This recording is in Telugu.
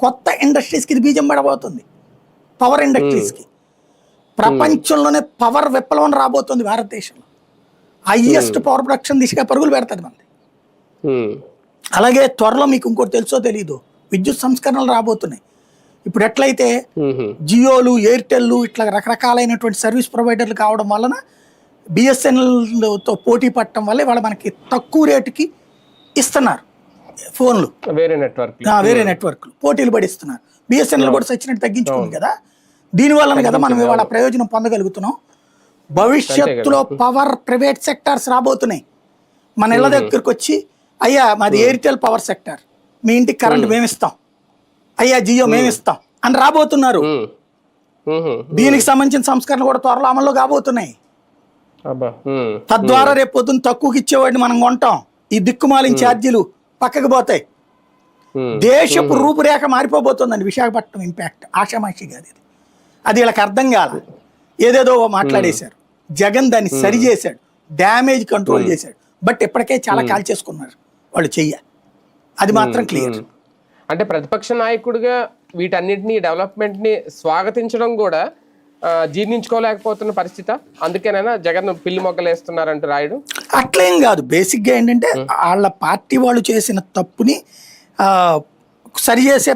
కొత్త ఇండస్ట్రీస్కి ఇది బీజం పడబోతుంది. పవర్ ఇండస్ట్రీస్కి ప్రపంచంలోనే పవర్ విప్లవం రాబోతుంది భారతదేశంలో. హైయెస్ట్ పవర్ ప్రొడక్షన్ దిశగా పరుగులు పెడుతుంది మనది. ఉమ్, అలాగే త్వరలో మీకు ఇంకోటి తెలుసో తెలియదు విద్యుత్ సంస్కరణలు రాబోతున్నాయి. ఇప్పుడు ఎట్లయితే జియోలు ఎయిర్టెల్లు ఇట్లా రకరకాలైనటువంటి సర్వీస్ ప్రొవైడర్లు కావడం వలన బిఎస్ఎన్ఎల్తో పోటీ పడటం వల్ల ఇవాళ మనకి తక్కువ రేటుకి ఇస్తున్నారు. ఫోన్లు. వేరే నెట్వర్క్ వేరే నెట్వర్క్లు. పోటీలు పడిస్తున్నారు. బిఎస్ఎన్ఎల్ కూడా సచ్చినట్టు తగ్గించుకుంది కదా? దీని వలన కదా మనం ఇవాళ ప్రయోజనం పొందగలుగుతున్నాం. భవిష్యత్తులో పవర్ ప్రైవేట్ సెక్టార్స్ రాబోతున్నాయి. మన ఇళ్ళ దగ్గరకు వచ్చి అయ్యా మాది ఎయిర్టెల్ పవర్ సెక్టార్. మీ ఇంటికి కరెంట్ మేము ఇస్తాం అయ్యా జియో మేము ఇస్తాం అని రాబోతున్నారు. దీనికి సంబంధించిన సంస్కరణలు కూడా త్వరలో అమల్లో కాబోతున్నాయి. తద్వారా రేపు పొద్దున్న తక్కువకి ఇచ్చేవాడిని మనం కొంటాం. ఈ దిక్కుమాలిన ఛార్జీలు పక్కకు పోతాయి. దేశపు రూపురేఖ మారిపోబోతుందండి విశాఖపట్నం ఇంపాక్ట్ ఆషామాషి కాదు ఇది అది వీళ్ళకి అర్థం కాల. ఏదేదో మాట్లాడేశారు. జగన్ దాన్ని సరి చేశాడు. డ్యామేజ్ కంట్రోల్ చేశాడు. బట్ ఇప్పటికే చాలా కాల్ చేసుకున్నారు వాళ్ళు చెయ్య. అది మాత్రం క్లియర్. అంటే ప్రతిపక్ష నాయకుడిగా వీటన్నిటిని డెవలప్మెంట్ని స్వాగతించడం కూడా జీర్ణించుకోలేకపోతున్న పరిస్థితి. అందుకేనైనా జగన్ పిల్లి మొగ్గలు వేస్తున్నారంటూ రాయుడు. అట్లేం కాదు. బేసిక్గా ఏంటంటే వాళ్ళ పార్టీ వాళ్ళు చేసిన తప్పుని ఆ, సరి చేసే